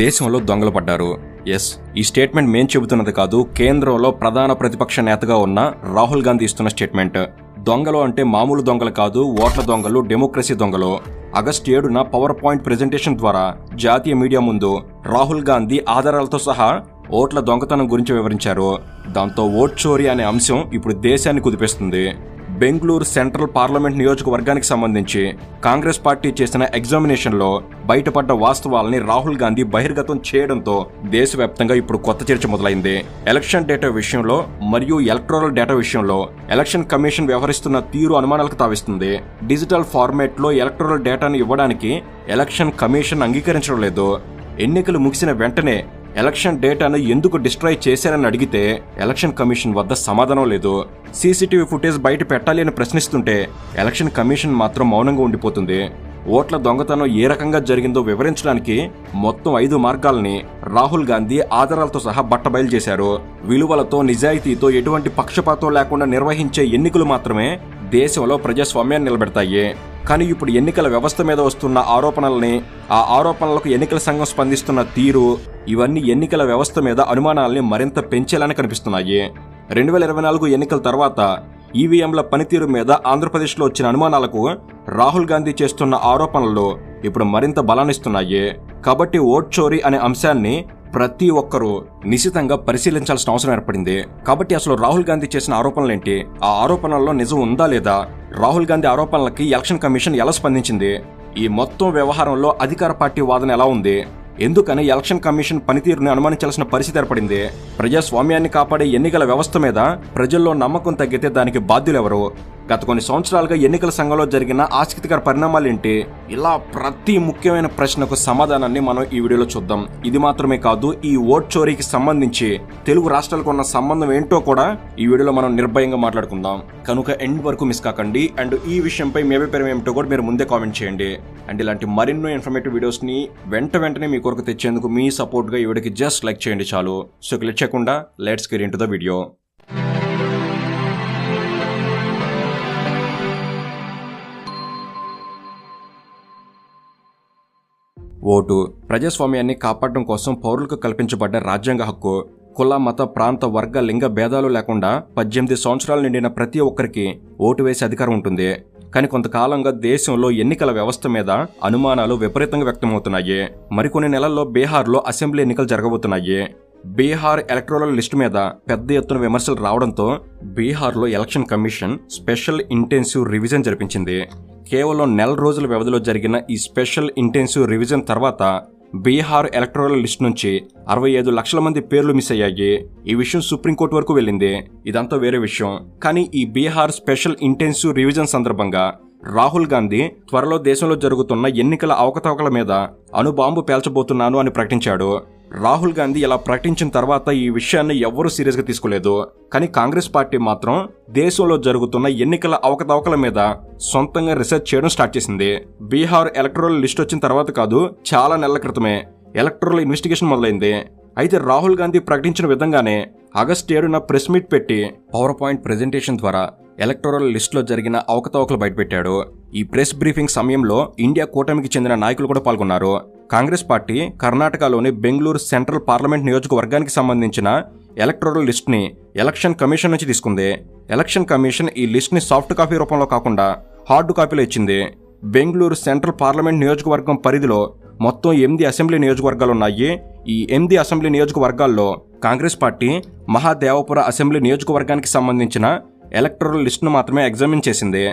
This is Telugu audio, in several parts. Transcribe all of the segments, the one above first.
దేశంలో దొంగలు పడ్డారు. ఎస్ ఈ స్టేట్మెంట్ మేం చెబుతున్నది కాదు కేంద్రంలో ప్రధాన ప్రతిపక్ష నేతగా ఉన్న రాహుల్ గాంధీ ఇస్తున్న స్టేట్మెంట్. దొంగలు అంటే మామూలు దొంగలు కాదు ఓట్ల దొంగలు డెమోక్రసీ దొంగలు. ఆగస్టు ఏడున పవర్ పాయింట్ ప్రెజెంటేషన్ ద్వారా జాతీయ మీడియా ముందు రాహుల్ గాంధీ ఆధారాలతో సహా ఓట్ల దొంగతనం గురించి వివరించారు. దాంతో ఓట్ చోరీ అనే అంశం ఇప్పుడు దేశాన్ని కుదిపేస్తుంది. బెంగళూరు సెంట్రల్ పార్లమెంట్ నియోజకవర్గానికి సంబంధించి కాంగ్రెస్ పార్టీ చేసిన ఎగ్జామినేషన్లో బయటపడ్డ వాస్తవాలని రాహుల్ గాంధీ బహిర్గతం చేయడంతో దేశవ్యాప్తంగా ఇప్పుడు కొత్త చర్చ మొదలైంది. ఎలక్షన్ డేటా విషయంలో మరియు ఎలక్ట్రల్ డేటా విషయంలో ఎలక్షన్ కమిషన్ వ్యవహరిస్తున్న తీరు అనుమానాలకు తావిస్తుంది. డిజిటల్ ఫార్మాట్లో ఎలక్ట్రల్ డేటాను ఇవ్వడానికి ఎలక్షన్ కమిషన్ అంగీకరించడం లేదు. ఎన్నికలు ముగిసిన వెంటనే ఎలక్షన్ డేటాను ఎందుకు డిస్ట్రాయ్ చేశారని అడిగితే ఎలక్షన్ కమిషన్ వద్ద సమాధానం లేదు. సీసీటీవీ ఫుటేజ్ బయట పెట్టాలి అని ప్రశ్నిస్తుంటే ఎలక్షన్ కమిషన్ మాత్రం మౌనంగా ఉండిపోతుంది. ఓట్ల దొంగతనం ఏ రకంగా జరిగిందో వివరించడానికి మొత్తం ఐదు మార్గాల్ని రాహుల్ గాంధీ ఆధారాలతో సహా బట్టబయలు చేశారు. విలువలతో నిజాయితీతో ఎటువంటి పక్షపాతం లేకుండా నిర్వహించే ఎన్నికలు మాత్రమే దేశంలో ప్రజాస్వామ్యాన్ని నిలబెడతాయి. కానీ ఇప్పుడు ఎన్నికల వ్యవస్థ మీద వస్తున్న ఆరోపణల్ని ఆ ఆరోపణలకు ఎన్నికల సంఘం స్పందిస్తున్న తీరు ఇవన్నీ ఎన్నికల వ్యవస్థ మీద అనుమానాల్ని మరింత పెంచేలానే కనిపిస్తున్నాయి. రెండు వేల ఇరవై నాలుగు ఎన్నికల తర్వాత ఈవీఎంల పనితీరు మీద ఆంధ్రప్రదేశ్లో వచ్చిన అనుమానాలకు రాహుల్ గాంధీ చేస్తున్న ఆరోపణలు ఇప్పుడు మరింత బలాన్నిస్తున్నాయి. కాబట్టి ఓట్ చోరీ అనే అంశాన్ని ప్రతి ఒక్కరూ నిశితంగా పరిశీలించాల్సిన అవసరం ఏర్పడింది. కాబట్టి అసలు రాహుల్ గాంధీ చేసిన ఆరోపణలేంటి? ఆ ఆరోపణల్లో నిజం ఉందా లేదా? రాహుల్ గాంధీ ఆరోపణలకి ఎలక్షన్ కమిషన్ ఎలా స్పందించింది? ఈ మొత్తం వ్యవహారంలో అధికార పార్టీ వాదన ఎలా ఉంది? ఎందుకని ఎలక్షన్ కమిషన్ పనితీరుని అనుమానించాల్సిన పరిస్థితి ఏర్పడింది? ప్రజాస్వామ్యాన్ని కాపాడే ఎన్నికల వ్యవస్థ మీద ప్రజల్లో నమ్మకం తగ్గితే దానికి బాధ్యులెవరు? గత కొన్ని సంవత్సరాలుగా ఎన్నికల సంఘంలో జరిగిన ఆసక్తికర పరిణామాలేంటి? ఇలా ప్రతి ముఖ్యమైన ప్రశ్నకు సమాధానాన్ని మనం ఈ వీడియోలో చూద్దాం. ఇది మాత్రమే కాదు ఈ ఓట్ చోరీకి సంబంధించి తెలుగు రాష్ట్రాలకు ఉన్న సంబంధం ఏంటో కూడా ఈ వీడియోలో మనం నిర్భయంగా మాట్లాడుకుందాం. కనుక ఎండ్ వరకు మిస్ కాకండి. అండ్ ఈ విషయంపై మీ అభిప్రాయం ఏమిటో కూడా మీరు ముందే కామెంట్ చేయండి. అండ్ ఇలాంటి మరిన్నో ఇన్ఫర్మేటివ్ వీడియోస్ని వెంట వెంటనే మీ కొరకు తెచ్చేందుకు మీ సపోర్ట్గా ఈ వీడియోకి జస్ట్ లైక్ చేయండి చాలు. సో క్లిక్ చేయకుండా let's get into the video vote. ప్రజాస్వామ్యాన్ని కాపాడడం కోసం పౌరులకు కల్పించబడ్డ రాజ్యాంగ హక్కు కుల మత ప్రాంత వర్గ లింగ భేదాలు లేకుండా పద్దెనిమిది సంవత్సరాలు నిండిన ప్రతి ఒక్కరికి ఓటు వేసే అధికారం ఉంటుంది. కానీ కొంతకాలంగా దేశంలో ఎన్నికల వ్యవస్థ మీద అనుమానాలు విపరీతంగా వ్యక్తమవుతున్నాయి. మరికొన్ని నెలల్లో బీహార్లో అసెంబ్లీ ఎన్నికలు జరగబోతున్నాయి. బీహార్ ఎలక్ట్రల్ లిస్టు మీద పెద్ద ఎత్తున విమర్శలు రావడంతో బీహార్లో election commission special intensive revision జరిపించింది. కేవలం నెల రోజుల వ్యవధిలో జరిగిన ఈ స్పెషల్ ఇంటెన్సివ్ రివిజన్ తర్వాత బీహార్ ఎలక్టోరల్ లిస్ట్ నుంచి అరవై ఐదు లక్షల మంది పేర్లు మిస్ అయ్యాయి. ఈ విషయం సుప్రీంకోర్టు వరకు వెళ్ళింది. ఇదంతా వేరే విషయం. కానీ ఈ బీహార్ స్పెషల్ ఇంటెన్సివ్ రివిజన్ సందర్భంగా రాహుల్ గాంధీ త్వరలో దేశంలో జరుగుతున్న ఎన్నికల అవకతవకల మీద అణుబాంబు పేల్చబోతున్నాను అని ప్రకటించాడు. రాహుల్ గాంధీ ఇలా ప్రకటించిన తర్వాత ఈ విషయాన్ని ఎవ్వరూ సీరియస్గా తీసుకోలేదు. కానీ కాంగ్రెస్ పార్టీ మాత్రం దేశంలో జరుగుతున్న ఎన్నికల అవకతవకల మీద సొంతంగా రీసెర్చ్ చేయడం స్టార్ట్ చేసింది. బీహార్ ఎలక్ట్రల్ లిస్ట్ వచ్చిన తర్వాత కాదు చాలా నెలల క్రితమే ఎలక్ట్రల్ ఇన్వెస్టిగేషన్ మొదలైంది. అయితే రాహుల్ గాంధీ ప్రకటించిన విధంగానే ఆగస్టు ఏడున ప్రెస్ మీట్ పెట్టి పవర్ పాయింట్ ప్రెజెంటేషన్ ద్వారా ఎలక్టోరల్ లిస్టులో జరిగిన అవకతవకలు బయటపెట్టాడు. ఈ ప్రెస్ బ్రీఫింగ్ సమయంలో ఇండియా కూటమికి చెందిన నాయకులు కూడా పాల్గొన్నారు. కాంగ్రెస్ పార్టీ కర్ణాటకలోని బెంగళూరు సెంట్రల్ పార్లమెంట్ నియోజకవర్గానికి సంబంధించిన ఎలక్టోరల్ లిస్ట్ని ఎలక్షన్ కమిషన్ నుంచి తీసుకుంది. ఎలక్షన్ కమిషన్ ఈ లిస్ట్ని సాఫ్ట్ కాపీ రూపంలో కాకుండా హార్డ్ కాపీలో ఇచ్చింది. బెంగళూరు సెంట్రల్ పార్లమెంట్ నియోజకవర్గం పరిధిలో మొత్తం ఎనిమిది అసెంబ్లీ నియోజకవర్గాలు ఉన్నాయి. ఈ ఎనిమిది అసెంబ్లీ నియోజకవర్గాల్లో కాంగ్రెస్ పార్టీ మహాదేవపుర అసెంబ్లీ నియోజకవర్గానికి సంబంధించిన ఎలక్టోరల్ లిస్టును మాత్రమే ఎగ్జామిన్ చేసింది.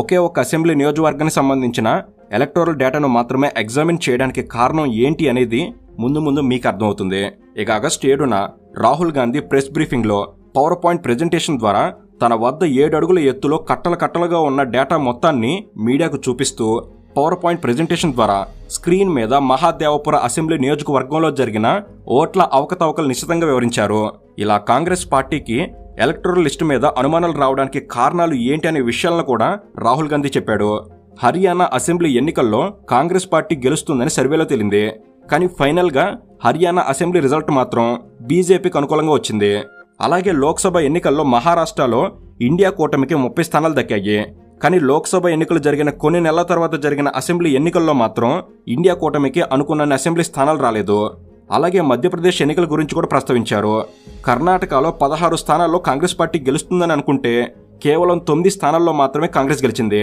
ఒకే ఒక అసెంబ్లీ నియోజకవర్గానికి సంబంధించిన ఎలక్టోరల్ డేటాను మాత్రమే ఎగ్జామిన్ చేయడానికి కారణం ఏంటి అనేది ముందు ముందు మీకు అర్థమవుతుంది. ఇక ఆగస్టు ఏడున రాహుల్ గాంధీ ప్రెస్ బ్రీఫింగ్లో పవర్ పాయింట్ ప్రెజెంటేషన్ ద్వారా తన వద్ద ఏడు అడుగుల ఎత్తులో కట్టల కట్టలుగా ఉన్న డేటా మొత్తాన్ని మీడియాకు చూపిస్తూ పవర్ పాయింట్ ప్రెజెంటేషన్ ద్వారా స్క్రీన్ మీద మహాదేవపుర అసెంబ్లీ నియోజకవర్గంలో జరిగిన ఓట్ల అవకతవకలు నిశ్చితంగా వివరించారు. ఇలా కాంగ్రెస్ పార్టీకి ఎలక్టోరల్ లిస్టు మీద అనుమానాలు రావడానికి కారణాలు ఏంటి అనే విషయాలను కూడా రాహుల్ గాంధీ చెప్పాడు. హర్యానా అసెంబ్లీ ఎన్నికల్లో కాంగ్రెస్ పార్టీ గెలుస్తుందని సర్వేలో తేలింది. కానీ ఫైనల్గా హర్యానా అసెంబ్లీ రిజల్ట్ మాత్రం బీజేపీకి అనుకూలంగా వచ్చింది. అలాగే లోక్సభ ఎన్నికల్లో మహారాష్ట్రలో ఇండియా కూటమికి ముప్పై స్థానాలు దక్కాయి. కానీ లోక్సభ ఎన్నికలు జరిగిన కొన్ని నెలల తర్వాత జరిగిన అసెంబ్లీ ఎన్నికల్లో మాత్రం ఇండియా కూటమికి అనుకున్న అసెంబ్లీ స్థానాలు రాలేదు. అలాగే మధ్యప్రదేశ్ ఎన్నికల గురించి కూడా ప్రస్తావించారు. కర్ణాటకలో పదహారు స్థానాల్లో కాంగ్రెస్ పార్టీ గెలుస్తుందని అనుకుంటే కేవలం తొమ్మిది స్థానాల్లో మాత్రమే కాంగ్రెస్ గెలిచింది.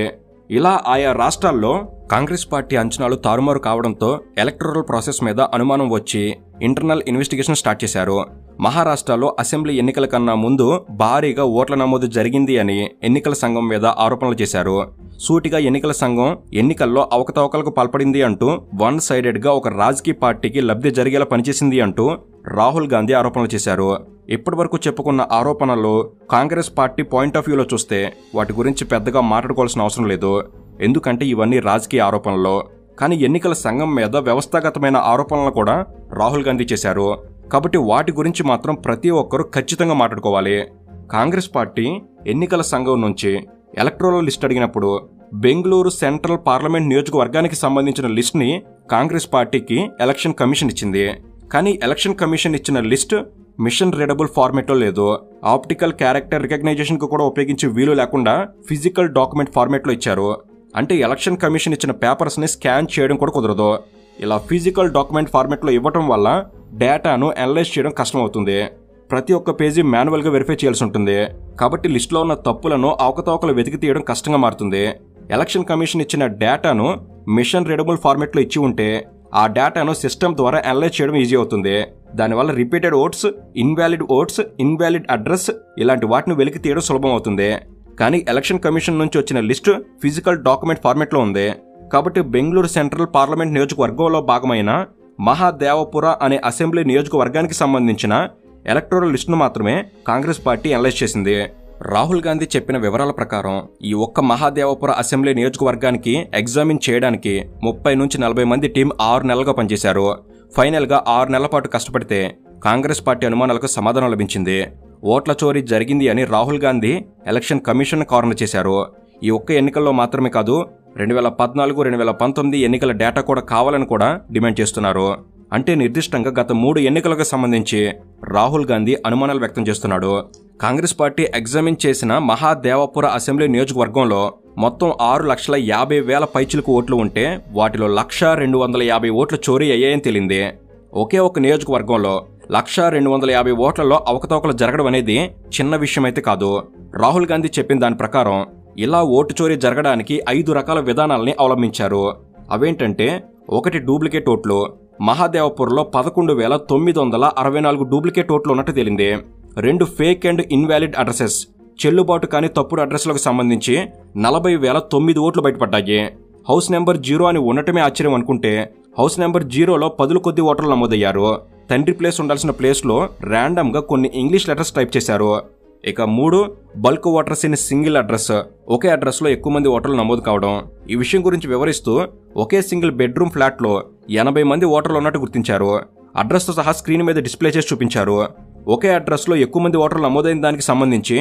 ఇలా ఆయా రాష్ట్రాల్లో కాంగ్రెస్ పార్టీ అంచనాలు తారుమారు కావడంతో ఎలక్టరల్ ప్రాసెస్ మీద అనుమానం వచ్చి ఇంటర్నల్ ఇన్వెస్టిగేషన్ స్టార్ట్ చేశారు. మహారాష్ట్రలో అసెంబ్లీ ఎన్నికల కన్నా ముందు భారీగా ఓట్ల నమోదు జరిగింది అని ఎన్నికల సంఘం మీద ఆరోపణలు చేశారు. సూటిగా ఎన్నికల సంఘం ఎన్నికల్లో అవకతవకలకు పాల్పడింది అంటూ వన్ సైడెడ్గా ఒక రాజకీయ పార్టీకి లబ్ధి జరిగేలా పనిచేసింది అంటూ రాహుల్ గాంధీ ఆరోపణలు చేశారు. ఇప్పటివరకు చెప్పుకున్న ఆరోపణలు కాంగ్రెస్ పార్టీ పాయింట్ ఆఫ్ వ్యూలో చూస్తే వాటి గురించి పెద్దగా మాట్లాడుకోవాల్సిన అవసరం లేదు. ఎందుకంటే ఇవన్నీ రాజకీయ ఆరోపణలు. కానీ ఎన్నికల సంఘం మీద వ్యవస్థాగతమైన ఆరోపణలు కూడా రాహుల్ గాంధీ చేశారు. కాబట్టి వాటి గురించి మాత్రం ప్రతి ఒక్కరూ ఖచ్చితంగా మాట్లాడుకోవాలి. కాంగ్రెస్ పార్టీ ఎన్నికల సంఘం నుంచి ఎలక్ట్రోలో లిస్ట్ అడిగినప్పుడు బెంగళూరు సెంట్రల్ పార్లమెంట్ నియోజకవర్గానికి సంబంధించిన లిస్ట్ని కాంగ్రెస్ పార్టీకి ఎలక్షన్ కమిషన్ ఇచ్చింది. కానీ ఎలక్షన్ కమిషన్ ఇచ్చిన లిస్ట్ మిషన్ రీడబుల్ ఫార్మేట్లో లేదు. ఆప్టికల్ క్యారెక్టర్ రికగ్నైజేషన్కు కూడా ఉపయోగించే వీలు లేకుండా ఫిజికల్ డాక్యుమెంట్ ఫార్మేట్లో ఇచ్చారు. అంటే ఎలక్షన్ కమిషన్ ఇచ్చిన పేపర్స్ని స్కాన్ చేయడం కూడా కుదరదు. ఇలా ఫిజికల్ డాక్యుమెంట్ ఫార్మేట్లో ఇవ్వటం వల్ల డేటాను అనలైజ్ చేయడం కష్టమవుతుంది. ప్రతి ఒక్క పేజీ మాన్యువల్గా వెరిఫై చేయాల్సి ఉంటుంది. కాబట్టి లిస్టులో ఉన్న తప్పులను అవకతవకలు వెతికి తీయడం కష్టంగా మారుతుంది. ఎలక్షన్ కమిషన్ ఇచ్చిన డేటాను మిషన్ రీడబుల్ ఫార్మేట్లో ఇచ్చి ఉంటే ఆ డేటాను సిస్టమ్ ద్వారా అనలైజ్ చేయడం ఈజీ అవుతుంది. దానివల్ల repeated votes invalid votes invalid address ఇలాంటి వాటిని వెలికి తీయడం సులభం అవుతుంది. కానీ ఎలక్షన్ కమిషన్ నుంచి వచ్చిన లిస్టు ఫిజికల్ డాక్యుమెంట్ ఫార్మెట్లో ఉంది. కాబట్టి బెంగళూరు సెంట్రల్ పార్లమెంట్ నియోజకవర్గంలో భాగమైన మహాదేవపుర అనే అసెంబ్లీ నియోజకవర్గానికి సంబంధించిన ఎలక్టోరల్ లిస్టును మాత్రమే కాంగ్రెస్ పార్టీ అనలైజ్ చేసింది. రాహుల్ గాంధీ చెప్పిన వివరాల ప్రకారం ఈ ఒక్క మహాదేవపుర అసెంబ్లీ నియోజకవర్గానికి ఎగ్జామిన్ చేయడానికి ముప్పై నుంచి నలభై మంది టీం ఆరు నెలలుగా పనిచేశారు. ఫైనల్గా ఆరు నెలల పాటు కష్టపడితే కాంగ్రెస్ పార్టీ అనుమానాలకు సమాధానం లభించింది. ఓట్ల చోరీ జరిగింది అని రాహుల్ గాంధీ ఎలక్షన్ కమిషన్ కారణం చేశారు. ఈ ఒక్క ఎన్నికల్లో మాత్రమే కాదు రెండు వేల పద్నాలుగు రెండు వేల పంతొమ్మిది ఎన్నికల డేటా కూడా కావాలని కూడా డిమాండ్ చేస్తున్నారు. అంటే నిర్దిష్టంగా గత మూడు ఎన్నికలకు సంబంధించి రాహుల్ గాంధీ అనుమానాలు వ్యక్తం చేస్తున్నాడు. కాంగ్రెస్ పార్టీ ఎగ్జామిన్ చేసిన మహాదేవపుర అసెంబ్లీ నియోజకవర్గంలో మొత్తం ఆరు లక్షల యాభై వేల పైచులకు ఓట్లు ఉంటే వాటిలో లక్ష రెండు వందల యాభై ఓట్లు చోరీ అయ్యాయని తేలింది. ఒకే ఒక నియోజకవర్గంలో లక్ష రెండు వందల యాభై ఓట్లలో అవకతవకలు జరగడం అనేది చిన్న విషయమైతే కాదు. రాహుల్ గాంధీ చెప్పిన దాని ప్రకారం ఇలా ఓటు చోరీ జరగడానికి ఐదు రకాల విధానాలని అవలంబించారు. అవేంటంటే ఒకటి డూప్లికేట్ ఓట్లు మహాదేవపూర్లో పదకొండు వేల తొమ్మిది వందల అరవై నాలుగు డూప్లికేట్ ఓట్లు ఉన్నట్టు తేలింది. రెండు ఫేక్ అండ్ ఇన్వాలిడ్ అడ్రసెస్ చెల్లుబాటు కాని తప్పుడు అడ్రస్లకు సంబంధించి నలభై వేల తొమ్మిది ఓట్లు బయటపడ్డాయి. హౌస్ నెంబర్ జీరో అని ఉండటమే ఆశ్చర్యం అనుకుంటే హౌస్ నెంబర్ జీరోలో పదుల కొద్ది ఓటర్లు నమోదయ్యారు. తండ్రి ప్లేస్ ఉండాల్సిన ప్లేస్లో ర్యాండమ్గా కొన్ని ఇంగ్లీష్ లెటర్స్ టైప్ చేశారు. ఇక మూడు bulk voters in single address. ఒకే అడ్రస్లో ఎక్కువ మంది ఓటర్లు నమోదు కావడం. ఈ విషయం గురించి వివరిస్తూ ఒకే సింగిల్ బెడ్రూమ్ ఫ్లాట్లో ఎనభై మంది ఓటర్లు ఉన్నట్టు గుర్తించారు. అడ్రస్తో సహా స్క్రీన్ మీద డిస్ప్లే చేసి చూపించారు. ఒకే అడ్రస్లో ఎక్కువ మంది ఓటర్లు నమోదైన దానికి సంబంధించి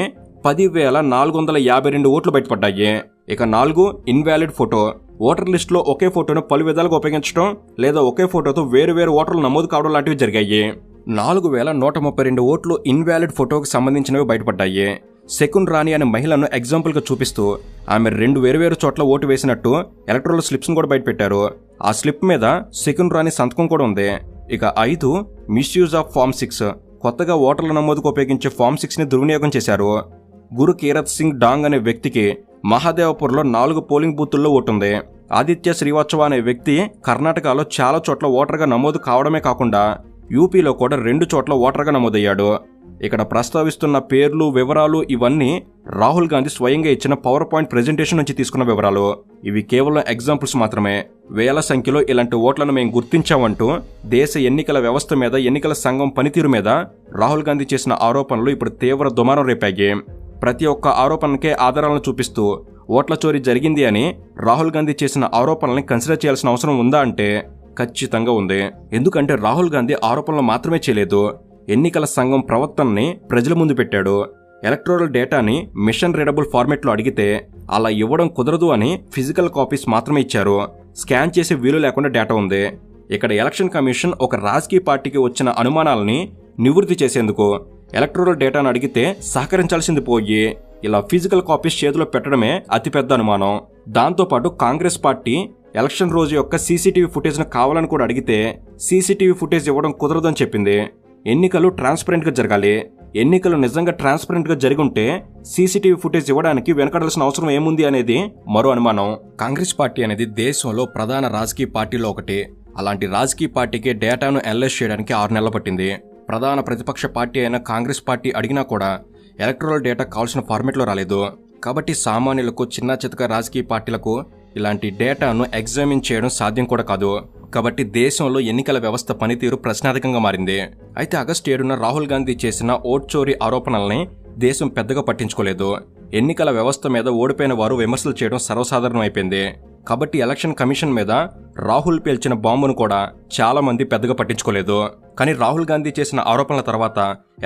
పదివేల నాలుగు వందల యాభై రెండు ఓట్లు బయటపడ్డాయి. ఇక నాలుగు ఇన్వాలిడ్ ఫోటో. ఓటర్ లిస్టులో ఒకే ఫోటోను పలు విధాలుగా ఉపయోగించడం లేదా ఒకే ఫోటోతో వేరు వేరు ఓటర్లు నమోదు కావడం లాంటివి జరిగాయి. నాలుగు వేల నూట ముప్పై రెండు ఓట్లు ఇన్వాలిడ్ ఫోటోకు సంబంధించినవి బయటపడ్డాయి. సెకున్ రాణి అనే మహిళను ఎగ్జాంపుల్గా చూపిస్తూ ఆమె రెండు వేరువేరు చోట్ల ఓటు వేసినట్టు ఎలక్ట్రల్ స్లిప్స్ను కూడా బయటపెట్టారు. ఆ స్లిప్ మీద సెకున్ రాణి సంతకం కూడా ఉంది. ఇక ఐదు మిస్యూజ్ ఆఫ్ ఫామ్ సిక్స్ కొత్తగా ఓటర్ల నమోదుకు ఉపయోగించే ఫామ్ సిక్స్ని దుర్వినియోగం చేశారు. గురు కీరత్ సింగ్ డాంగ్ అనే వ్యక్తికి మహాదేవపూర్లో నాలుగు పోలింగ్ బూతుల్లో ఓటుంది. ఆదిత్య శ్రీవాత్సవ అనే వ్యక్తి కర్ణాటకలో చాలా చోట్ల ఓటర్గా నమోదు కావడమే కాకుండా యూపీలో కూడా రెండు చోట్ల ఓటర్గా నమోదయ్యాడు. ఇక్కడ ప్రస్తావిస్తున్న పేర్లు వివరాలు ఇవన్నీ రాహుల్ గాంధీ స్వయంగా ఇచ్చిన పవర్ పాయింట్ ప్రెజెంటేషన్ నుంచి తీసుకున్న వివరాలు. ఇవి కేవలం ఎగ్జాంపుల్స్ మాత్రమే. వేల సంఖ్యలో ఇలాంటి ఓట్లను మేము గుర్తించామంటూ దేశ ఎన్నికల వ్యవస్థ మీద ఎన్నికల సంఘం పనితీరు మీద రాహుల్ గాంధీ చేసిన ఆరోపణలు ఇప్పుడు తీవ్ర దుమారం రేపాయి. ప్రతి ఒక్క ఆరోపణకే ఆధారాలను చూపిస్తూ ఓట్ల చోరీ జరిగింది అని రాహుల్ గాంధీ చేసిన ఆరోపణల్ని కన్సిడర్ చేయాల్సిన అవసరం ఉందా అంటే ఖచ్చితంగా ఉంది. ఎందుకంటే రాహుల్ గాంధీ ఆరోపణలు మాత్రమే చేయలేదు. ఎన్నికల సంఘం ప్రవర్తనని ప్రజల ముందు పెట్టాడు. ఎలక్ట్రోరల్ డేటాని మిషన్ రీడబుల్ ఫార్మెట్లో అడిగితే అలా ఇవ్వడం కుదరదు అని ఫిజికల్ కాపీస్ మాత్రమే ఇచ్చారు. స్కాన్ చేసే వీలు లేకుండా డేటా ఉంది. ఇక్కడ ఎలక్షన్ కమిషన్ ఒక రాజకీయ పార్టీకి వచ్చిన అనుమానాలని నివృత్తి చేసేందుకు ఎలక్ట్రోరల్ డేటాను అడిగితే సహకరించాల్సింది పోయి ఇలా ఫిజికల్ కాపీస్ చేతిలో పెట్టడమే అతిపెద్ద అనుమానం. దాంతోపాటు కాంగ్రెస్ పార్టీ ఎలక్షన్ రోజు యొక్క సీసీటీవీ ఫుటేజ్ను కావాలని కూడా అడిగితే సీసీటీవీ ఫుటేజ్ ఇవ్వడం కుదరదని చెప్పింది. ఎన్నికలు ట్రాన్స్పరెంట్గా జరగాలి. ఎన్నికలు నిజంగా ట్రాన్స్పరెంట్గా జరిగి ఉంటే సీసీటీవీ ఫుటేజ్ ఇవ్వడానికి వెనకడాల్సిన అవసరం ఏముంది అనేది మరో అనుమానం. కాంగ్రెస్ పార్టీ అనేది దేశంలో ప్రధాన రాజకీయ పార్టీలో ఒకటి. అలాంటి రాజకీయ పార్టీకి డేటాను అనలైజ్ చేయడానికి ఆరు నెలలు పట్టింది. ప్రధాన ప్రతిపక్ష పార్టీ అయిన కాంగ్రెస్ పార్టీ అడిగినా కూడా ఎలక్ట్రల్ డేటా కావాల్సిన ఫార్మెట్లో రాలేదు. కాబట్టి సామాన్యులకు చిన్న చితక రాజకీయ పార్టీలకు ఇలాంటి డేటాను ఎగ్జామిన్ చేయడం సాధ్యం కూడా కాదు. కాబట్టి దేశంలో ఎన్నికల వ్యవస్థ పనితీరు ప్రశ్నార్థకంగా మారింది. అయితే ఆగస్టు ఏడున రాహుల్ గాంధీ చేసిన ఓట్ చోరీ ఆరోపణల్ని దేశం పెద్దగా పట్టించుకోలేదు. ఎన్నికల వ్యవస్థ మీద ఓడిపోయిన వారు విమర్శలు చేయడం సర్వసాధారణం అయిపోయింది కాబట్టి ఎలక్షన్ కమిషన్ మీద రాహుల్ పేల్చిన బాంబును కూడా చాలామంది పెద్దగా పట్టించుకోలేదు. కానీ రాహుల్ గాంధీ చేసిన ఆరోపణల తర్వాత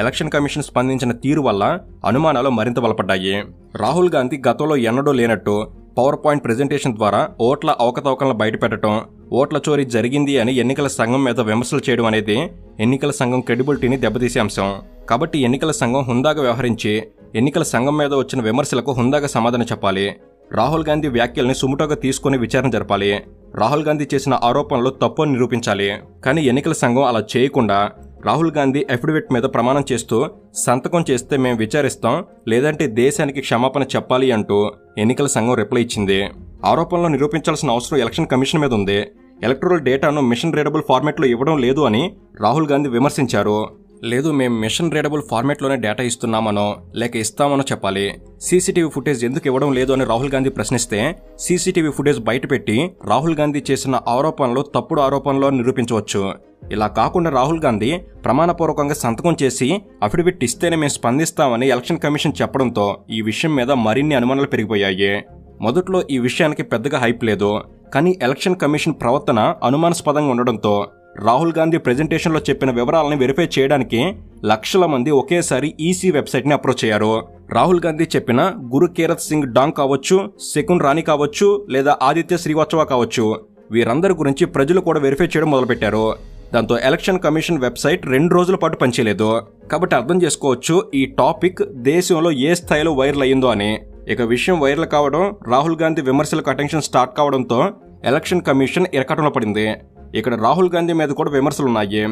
ఎలక్షన్ కమిషన్ స్పందించిన తీరు వల్ల అనుమానాలు మరింత బలపడ్డాయి. రాహుల్ గాంధీ గతంలో ఎన్నడూ లేనట్టు పవర్ పాయింట్ ప్రెజెంటేషన్ ద్వారా ఓట్ల అవకతవకలను బయటపెట్టడం ఓట్ల చోరీ జరిగింది అని ఎన్నికల సంఘం మీద విమర్శలు చేయడం అనేది ఎన్నికల సంఘం క్రెడిబిలిటీని దెబ్బతీసే అంశం. కాబట్టి ఎన్నికల సంఘం హుందాగా వ్యవహరించి ఎన్నికల సంఘం మీద వచ్చిన విమర్శలకు హుందాగా సమాధానం చెప్పాలి. రాహుల్ గాంధీ వ్యాఖ్యల్ని సుముటోగా తీసుకుని విచారణ జరపాలి. రాహుల్ గాంధీ చేసిన ఆరోపణలు తప్పు అని నిరూపించాలి. కానీ ఎన్నికల సంఘం అలా చేయకుండా రాహుల్ గాంధీ అఫిడవిట్ మీద ప్రమాణం చేస్తూ సంతకం చేస్తే మేము విచారిస్తాం లేదంటే దేశానికి క్షమాపణ చెప్పాలి అంటూ ఎన్నికల సంఘం రిప్లై ఇచ్చింది. ఆరోపణలు నిరూపించాల్సిన అవసరం ఎలక్షన్ కమిషన్ మీద ఉంది. ఎలక్ట్రల్ డేటాను మిషన్ రీడబుల్ ఫార్మాట్లో ఇవ్వడం లేదు అని రాహుల్ గాంధీ విమర్శించారు. లేదు మేము మిషన్ రీడబుల్ ఫార్మాట్లోనే డేటా ఇస్తున్నామనో లేక ఇస్తామనో చెప్పాలి. సీసీటీవీ ఫుటేజ్ ఎందుకు ఇవ్వడం లేదు అని రాహుల్ గాంధీ ప్రశ్నిస్తే సీసీటీవీ ఫుటేజ్ బయటపెట్టి రాహుల్ గాంధీ చేసిన ఆరోపణలు తప్పుడు ఆరోపణలు నిరూపించవచ్చు. ఇలా కాకుండా రాహుల్ గాంధీ ప్రమాణపూర్వకంగా సంతకం చేసి అఫిడవిట్ ఇస్తేనే మేము స్పందిస్తామని ఎలక్షన్ కమిషన్ చెప్పడంతో ఈ విషయం మీద మరిన్ని అనుమానాలు పెరిగిపోయాయి. మొదట్లో ఈ విషయానికి పెద్దగా హైప్ లేదు కానీ ఎలక్షన్ కమిషన్ ప్రవర్తన అనుమానాస్పదంగా ఉండడంతో రాహుల్ గాంధీ ప్రెజెంటేషన్లో చెప్పిన వివరాలను వెరిఫై చేయడానికి లక్షల మంది ఒకేసారి ఈసీ వెబ్సైట్ని అప్రోచ్ అయ్యారు. రాహుల్ గాంధీ చెప్పిన గురు కీరత్ సింగ్ డాంగ్ కావచ్చు శకున్ రాణి కావచ్చు లేదా ఆదిత్య శ్రీవాత్సవ కావచ్చు. వీరందరి గురించి ప్రజలు కూడా వెరిఫై చేయడం మొదలుపెట్టారు. దాంతో ఎలక్షన్ కమిషన్ వెబ్సైట్ రెండు రోజుల పాటు పనిచేయలేదు. కాబట్టి అర్థం చేసుకోవచ్చు ఈ టాపిక్ దేశంలో ఏ స్థాయిలో వైరల్ అయ్యిందో అని. ఇక విషయం వైరల్ కావడం రాహుల్ గాంధీ విమర్శలకు అటెన్షన్ స్టార్ట్ కావడంతో ఎలక్షన్ కమిషన్ ఇరకటంలో పడింది. ఇక్కడ రాహుల్ గాంధీ మీద కూడా విమర్శలున్నాయి.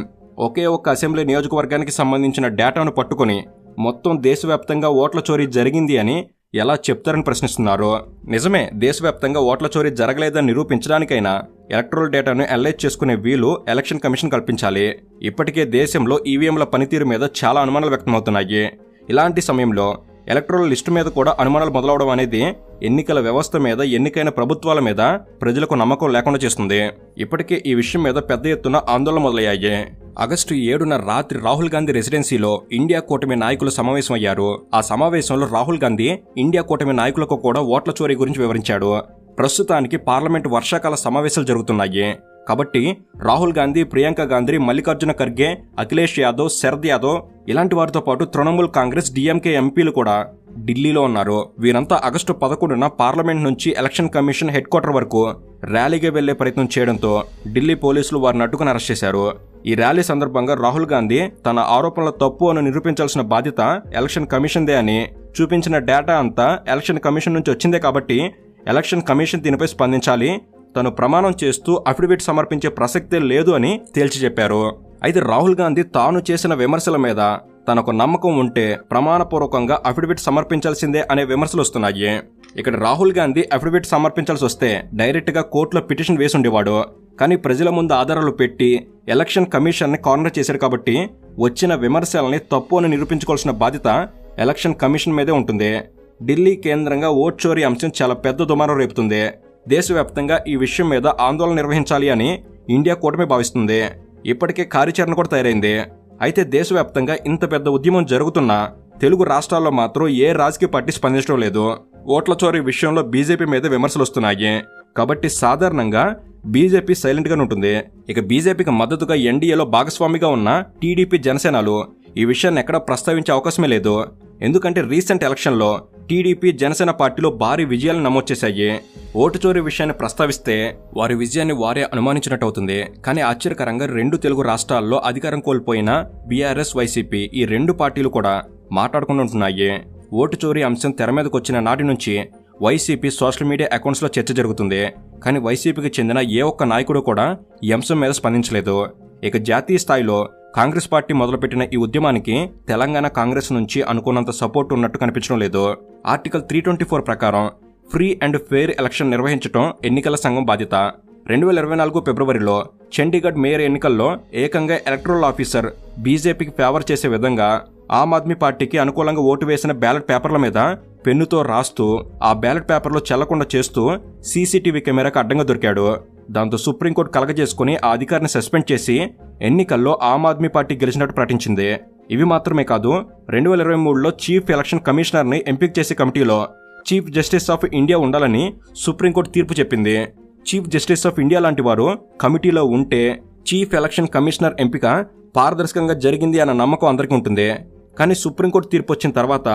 ఒకే ఒక్క అసెంబ్లీ నియోజకవర్గానికి సంబంధించిన డేటాను పట్టుకొని మొత్తం దేశవ్యాప్తంగా ఓట్ల చోరీ జరిగింది అని ఎలా చెప్తారని ప్రశ్నిస్తున్నారు. నిజమే దేశవ్యాప్తంగా ఓట్ల చోరీ జరగలేదని నిరూపించడానికైనా ఎలక్ట్రల్ డేటాను అనలైజ్ చేసుకునే వీలు ఎలక్షన్ కమిషన్ కల్పించాలి. ఇప్పటికే దేశంలో ఈవీఎంల పనితీరు మీద చాలా అనుమానాలు వ్యక్తమవుతున్నాయి. ఇలాంటి సమయంలో ఎలక్ట్రల్ లిస్టు మీద కూడా అనుమానాలు మొదలవడం అనేది ఎన్నికల వ్యవస్థ మీద ఎన్నికైన ప్రభుత్వాల మీద ప్రజలకు నమ్మకం లేకుండా చేస్తుంది. ఇప్పటికే ఈ విషయం మీద పెద్ద ఎత్తున ఆందోళన మొదలయ్యాయి. ఆగస్టు ఏడున రాత్రి రాహుల్ గాంధీ రెసిడెన్సీలో ఇండియా కూటమి నాయకులు సమావేశమయ్యారు. ఆ సమావేశంలో రాహుల్ గాంధీ ఇండియా కూటమి నాయకులకు కూడా ఓట్ల చోరీ గురించి వివరించాడు. ప్రస్తుతానికి పార్లమెంట్ వర్షాకాల సమావేశాలు జరుగుతున్నాయి. కాబట్టి రాహుల్ గాంధీ ప్రియాంక గాంధీ మల్లికార్జున ఖర్గే అఖిలేష్ యాదవ్ శరద్ యాదవ్ ఇలాంటి వారితో పాటు తృణమూల్ కాంగ్రెస్ డిఎంకే ఎంపీలు కూడా ఢిల్లీలో ఉన్నారు. వీరంతా ఆగస్టు పదకొండున పార్లమెంట్ నుంచి ఎలక్షన్ కమిషన్ హెడ్ క్వార్టర్ వరకు ర్యాలీగా వెళ్ళే ప్రయత్నం చేయడంతో ఢిల్లీ పోలీసులు వారిని అడ్డుకుని అరెస్ట్ చేశారు. ఈ ర్యాలీ సందర్భంగా రాహుల్ గాంధీ తన ఆరోపణల తప్పు అని నిరూపించాల్సిన బాధ్యత ఎలక్షన్ కమిషన్దే అని చూపించిన డేటా అంతా ఎలక్షన్ కమిషన్ నుంచి వచ్చిందే కాబట్టి ఎలక్షన్ కమిషన్ దీనిపై స్పందించాలి. తను ప్రమాణం చేస్తూ అఫిడవిట్ సమర్పించే ప్రసక్తే లేదు అని తేల్చి చెప్పారు. అయితే రాహుల్ గాంధీ తాను చేసిన విమర్శల మీద తనకు నమ్మకం ఉంటే ప్రమాణపూర్వకంగా అఫిడవిట్ సమర్పించాల్సిందే అనే విమర్శలు వస్తున్నాయి. ఇక్కడ రాహుల్ గాంధీ అఫిడవిట్ సమర్పించాల్సి వస్తే డైరెక్ట్గా కోర్టులో పిటిషన్ వేసుండేవాడు. కానీ ప్రజల ముందు ఆధారాలు పెట్టి ఎలక్షన్ కమిషన్ని కార్నర్ చేశాడు కాబట్టి వచ్చిన విమర్శలని తప్పు అని నిరూపించుకోవాల్సిన బాధ్యత ఎలక్షన్ కమిషన్ మీదే ఉంటుంది. ఢిల్లీ కేంద్రంగా ఓట్ చోరీ అంశం చాలా పెద్ద దుమారం రేపుతుంది. దేశవ్యాప్తంగా ఈ విషయం మీద ఆందోళన నిర్వహించాలి అని ఇండియా కూటమి భావిస్తుంది. ఇప్పటికే కార్యాచరణ కూడా తయారైంది. అయితే దేశవ్యాప్తంగా ఇంత పెద్ద ఉద్యమం జరుగుతున్నా తెలుగు రాష్ట్రాల్లో మాత్రం ఏ రాజకీయ పార్టీ స్పందించడం లేదు. ఓట్ల చోరీ విషయంలో బీజేపీ మీద విమర్శలు వస్తున్నాయి. కాబట్టి సాధారణంగా బీజేపీ సైలెంట్గానే ఉంటుంది. ఇక బీజేపీకి మద్దతుగా ఎన్డీఏలో భాగస్వామిగా ఉన్న టీడీపీ జనసేనలు ఈ విషయాన్ని ఎక్కడా ప్రస్తావించే అవకాశమే లేదు. ఎందుకంటే రీసెంట్ ఎలక్షన్లో టీడీపీ జనసేన పార్టీలో భారీ విజయాలను నమోదు చేశాయి. ఓటు చోరీ విషయాన్ని ప్రస్తావిస్తే వారి విజయాన్ని వారే అనుమానించినట్టు అవుతుంది కానీ ఆశ్చర్యకరంగా రెండు తెలుగు రాష్ట్రాల్లో అధికారం కోల్పోయిన బీఆర్ఎస్ వైసీపీ ఈ రెండు పార్టీలు కూడా మాట్లాడుకుంటుంటున్నాయి. ఓటు చోరీ అంశం తెర మీదకు వచ్చిన నాటి నుంచి వైసీపీ సోషల్ మీడియా అకౌంట్స్లో చర్చ జరుగుతుంది. కానీ వైసీపీకి చెందిన ఏ ఒక్క నాయకుడు కూడా ఈ అంశం మీద స్పందించలేదు. ఇక జాతీయ స్థాయిలో కాంగ్రెస్ పార్టీ మొదలుపెట్టిన ఈ ఉద్యమానికి తెలంగాణ కాంగ్రెస్ నుంచి అనుకున్నంత సపోర్ట్ ఉన్నట్టు కనిపించడం లేదు. ఆర్టికల్ త్రీ ట్వంటీ ఫోర్ ప్రకారం ఫ్రీ అండ్ ఫెయిర్ ఎలక్షన్ నిర్వహించడం ఎన్నికల సంఘం బాధ్యత. రెండు వేల ఇరవై నాలుగు ఫిబ్రవరిలో చండీగఢ్ మేయర్ ఎన్నికల్లో ఏకంగా ఎలక్ట్రల్ ఆఫీసర్ బీజేపీకి ఫేవర్ చేసే విధంగా ఆమ్ ఆద్మీ పార్టీకి అనుకూలంగా ఓటు వేసిన బ్యాలెట్ పేపర్ల మీద పెన్నుతో రాస్తూ ఆ బ్యాలెట్ పేపర్లో చెల్లకుండా చేస్తూ సీసీటీవీ కెమెరాకు అడ్డంగా దొరికాడు. దాంతో సుప్రీంకోర్టు కలగజేసుకుని ఆ అధికారిని సస్పెండ్ చేసి ఎన్నికల్లో ఆమ్ ఆద్మీ పార్టీ గెలిచినట్టు ప్రకటించింది. ఇవి మాత్రమే కాదు రెండు వేల ఇరవై మూడులో చీఫ్ ఎలక్షన్ కమిషనర్ని ఎంపిక చేసే కమిటీలో చీఫ్ జస్టిస్ ఆఫ్ ఇండియా ఉండాలని సుప్రీంకోర్టు తీర్పు చెప్పింది. చీఫ్ జస్టిస్ ఆఫ్ ఇండియా లాంటి వారు కమిటీలో ఉంటే చీఫ్ ఎలక్షన్ కమిషనర్ ఎంపిక పారదర్శకంగా జరిగింది అన్న నమ్మకం అందరికీ ఉంటుంది. కానీ సుప్రీంకోర్టు తీర్పు వచ్చిన తర్వాత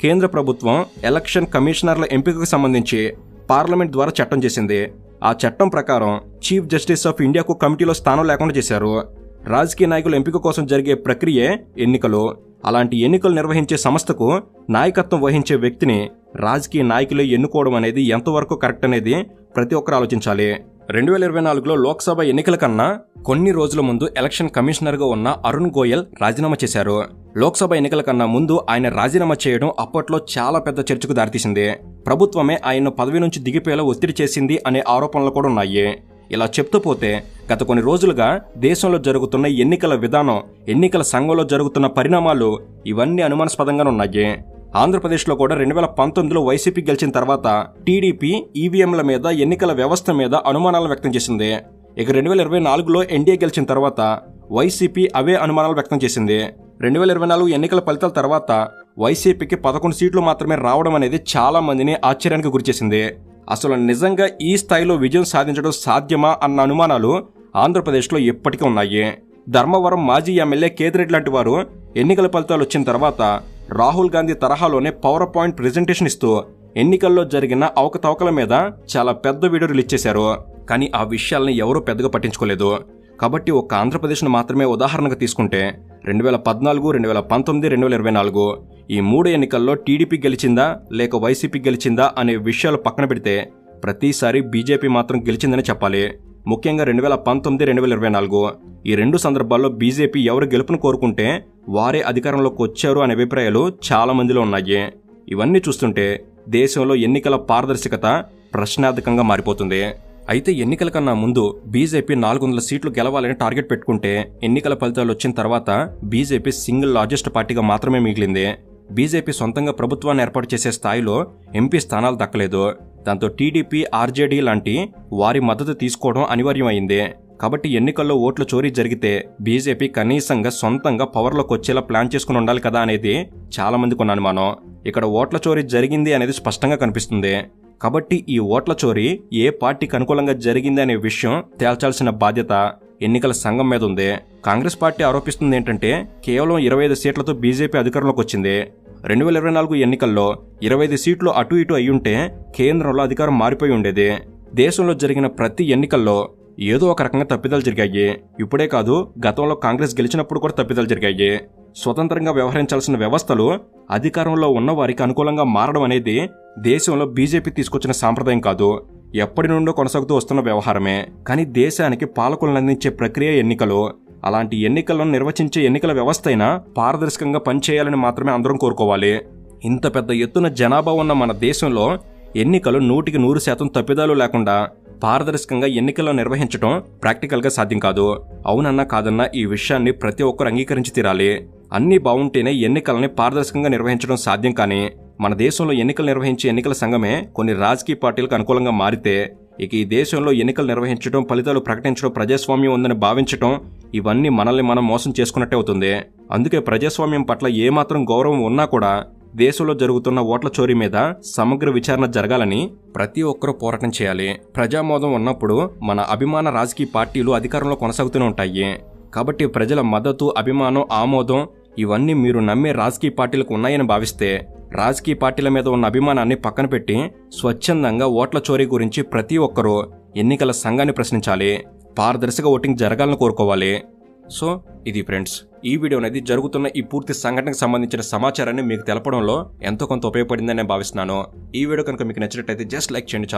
కేంద్ర ప్రభుత్వం ఎలక్షన్ కమిషనర్ల ఎంపికకు సంబంధించి పార్లమెంట్ ద్వారా చట్టం చేసింది. ఆ చట్టం ప్రకారం చీఫ్ జస్టిస్ ఆఫ్ ఇండియాకు కమిటీలో స్థానం లేకుండా చేశారు. రాజకీయ నాయకుల ఎంపిక కోసం జరిగే ప్రక్రియే ఎన్నికలు. అలాంటి ఎన్నికలు నిర్వహించే సంస్థకు నాయకత్వం వహించే వ్యక్తిని రాజకీయ నాయకులే ఎన్నుకోవడం అనేది ఎంతవరకు కరెక్ట్ అనేది ప్రతి ఒక్కరు ఆలోచించాలి. రెండు వేల ఇరవై నాలుగులో లోక్సభ ఎన్నికల కన్నా కొన్ని రోజుల ముందు ఎలక్షన్ కమిషనర్గా ఉన్న అరుణ్ గోయల్ రాజీనామా చేశారు. లోక్సభ ఎన్నికల కన్నా ముందు ఆయన రాజీనామా చేయడం అప్పట్లో చాలా పెద్ద చర్చకు దారితీసింది. ప్రభుత్వమే ఆయన్ను పదవి నుంచి దిగిపోయేలా ఒత్తిడి చేసింది అనే ఆరోపణలు కూడా ఉన్నాయి. ఇలా చెప్తూ పోతే గత కొన్ని రోజులుగా దేశంలో జరుగుతున్న ఎన్నికల విధానం ఎన్నికల సంఘంలో జరుగుతున్న పరిణామాలు ఇవన్నీ అనుమానాస్పదంగానే ఉన్నాయి. ఆంధ్రప్రదేశ్లో కూడా రెండు వేల పంతొమ్మిదిలో వైసీపీ గెలిచిన తర్వాత టీడీపీ ఈవీఎంల మీద ఎన్నికల వ్యవస్థ మీద అనుమానాలు వ్యక్తం చేసింది. ఇక రెండు వేల ఇరవై నాలుగులో ఎన్డీఏ గెలిచిన తర్వాత వైసీపీ అవే అనుమానాలు వ్యక్తం చేసింది. రెండు వేల ఇరవై నాలుగు ఎన్నికల ఫలితాల తర్వాత వైసీపీకి పదకొండు సీట్లు మాత్రమే రావడం అనేది చాలా మందిని ఆశ్చర్యానికి గురిచేసింది అసలు నిజంగా ఈ స్థాయిలో విజయం సాధించడం సాధ్యమా అన్న అనుమానాలు ఆంధ్రప్రదేశ్లో ఇప్పటికీ ఉన్నాయి. ధర్మవరం మాజీ ఎమ్మెల్యే కేతిరెడ్డి లాంటి వారు ఎన్నికల ఫలితాలు వచ్చిన తర్వాత రాహుల్ గాంధీ తరహాలోనే పవర్ పాయింట్ ప్రెజెంటేషన్ ఇస్తూ ఎన్నికల్లో జరిగిన అవకతవకల మీద చాలా పెద్ద వీడియో రిలీజ్ చేశారు. కానీ ఆ విషయాల్ని ఎవరూ పెద్దగా పట్టించుకోలేదు. కాబట్టి ఒక ఆంధ్రప్రదేశ్ను మాత్రమే ఉదాహరణగా తీసుకుంటే రెండు వేల పద్నాలుగు రెండు వేల పంతొమ్మిది రెండు వేల ఇరవై నాలుగు ఈ మూడు ఎన్నికల్లో టీడీపీ గెలిచిందా లేక వైసీపీ గెలిచిందా అనే విషయాలు పక్కన పెడితే ప్రతిసారి బీజేపీ మాత్రం గెలిచిందని చెప్పాలి. ముఖ్యంగా రెండు వేల పంతొమ్మిది రెండు వేల ఇరవై నాలుగు ఈ రెండు సందర్భాల్లో బీజేపీ ఎవరు గెలుపును కోరుకుంటే వారే అధికారంలోకి వచ్చారు అనే అభిప్రాయాలు చాలా మందిలో ఉన్నాయి. ఇవన్నీ చూస్తుంటే దేశంలో ఎన్నికల పారదర్శకత ప్రశ్నార్థకంగా మారిపోతుంది. అయితే ఎన్నికల కన్నా ముందు బీజేపీ నాలుగు వందల సీట్లు గెలవాలని టార్గెట్ పెట్టుకుంటే ఎన్నికల ఫలితాలు వచ్చిన తర్వాత బీజేపీ సింగిల్ లార్జెస్ట్ పార్టీగా మాత్రమే మిగిలింది. బీజేపీ సొంతంగా ప్రభుత్వాన్ని ఏర్పాటు చేసే స్థాయిలో ఎంపీ స్థానాలు దక్కలేదు. దాంతో టీడీపీ ఆర్జేడీ లాంటి వారి మద్దతు తీసుకోవడం అనివార్యమైంది. కాబట్టి ఎన్నికల్లో ఓట్ల చోరీ జరిగితే బీజేపీ కనీసంగా సొంతంగా పవర్లోకి వచ్చేలా ప్లాన్ చేసుకుని ఉండాలి కదా అనేది చాలా మందికి ఉన్న అనుమానం. ఇక్కడ ఓట్ల చోరీ జరిగింది అనేది స్పష్టంగా కనిపిస్తుంది. కాబట్టి ఈ ఓట్ల చోరీ ఏ పార్టీకి అనుకూలంగా జరిగింది అనే విషయం తేల్చాల్సిన బాధ్యత ఎన్నికల సంఘం మీద ఉంది. కాంగ్రెస్ పార్టీ ఆరోపిస్తుంది ఏంటంటే కేవలం ఇరవై ఐదు సీట్లతో బీజేపీ అధికారంలోకి వచ్చింది. రెండు వేల ఇరవై నాలుగు ఎన్నికల్లో ఇరవై ఐదు సీట్లు అటు ఇటు అయ్యుంటే కేంద్రంలో అధికారం మారిపోయి ఉండేది. దేశంలో జరిగిన ప్రతి ఎన్నికల్లో ఏదో ఒక రకంగా తప్పిదాలు జరిగాయి. ఇప్పుడే కాదు గతంలో కాంగ్రెస్ గెలిచినప్పుడు కూడా తప్పిదాలు జరిగాయి. స్వతంత్రంగా వ్యవహరించాల్సిన వ్యవస్థలు అధికారంలో ఉన్న వారికి అనుకూలంగా మారడం అనేది దేశంలో బీజేపీ తీసుకొచ్చిన సాంప్రదాయం కాదు. ఎప్పటి నుండో కొనసాగుతూ వస్తున్న వ్యవహారమే. కానీ దేశానికి పాలకులను అందించే ప్రక్రియ ఎన్నికలు అలాంటి ఎన్నికలను నిర్వచించే ఎన్నికల వ్యవస్థ అయినా పారదర్శకంగా పనిచేయాలని మాత్రమే అందరం కోరుకోవాలి. ఇంత పెద్ద ఎత్తున జనాభా ఉన్న మన దేశంలో ఎన్నికలు నూటికి నూరు శాతం తప్పిదాలు లేకుండా పారదర్శకంగా ఎన్నికల్లో నిర్వహించడం ప్రాక్టికల్గా సాధ్యం కాదు. అవునన్నా కాదన్నా ఈ విషయాన్ని ప్రతి ఒక్కరు అంగీకరించి తీరాలి. అన్నీ బాగుంటేనే ఎన్నికలని పారదర్శకంగా నిర్వహించడం సాధ్యం కానీ మన దేశంలో ఎన్నికలు నిర్వహించే ఎన్నికల సంఘమే కొన్ని రాజకీయ పార్టీలకు అనుకూలంగా మారితే ఇక ఈ దేశంలో ఎన్నికలు నిర్వహించడం ఫలితాలు ప్రకటించడం ప్రజాస్వామ్యం ఉందని భావించడం ఇవన్నీ మనల్ని మనం మోసం చేసుకున్నట్టే అవుతుంది. అందుకే ప్రజాస్వామ్యం పట్ల ఏమాత్రం గౌరవం ఉన్నా కూడా దేశంలో జరుగుతున్న ఓట్ల చోరీ మీద సమగ్ర విచారణ జరగాలని ప్రతి ఒక్కరూ పోరాటం చేయాలి. ప్రజామోదం ఉన్నప్పుడు మన అభిమాన రాజకీయ పార్టీలు అధికారంలో కొనసాగుతూనే ఉంటాయి. కాబట్టి ప్రజల మద్దతు అభిమానం ఆమోదం ఇవన్నీ మీరు నమ్మే రాజకీయ పార్టీలకు ఉన్నాయని భావిస్తే రాజకీయ పార్టీల మీద ఉన్న అభిమానాన్ని పక్కన పెట్టి స్వచ్ఛందంగా ఓట్ల చోరీ గురించి ప్రతి ఒక్కరూ ఎన్నికల సంఘాన్ని ప్రశ్నించాలి పారదర్శక ఓటింగ్ జరగాలని కోరుకోవాలి. సో ఇది ఫ్రెండ్స్ ఈ వీడియో అనేది జరుగుతున్న ఈ పూర్తి సంఘటనకు సంబంధించిన సమాచారాన్ని మీకు తెలపడంలో ఎంతో కొంత ఉపయోగపడిందని నేను భావిస్తున్నాను. ఈ వీడియో కనుక మీకు నచ్చినట్లయితే జస్ట్ లైక్ చేయండి చాలు.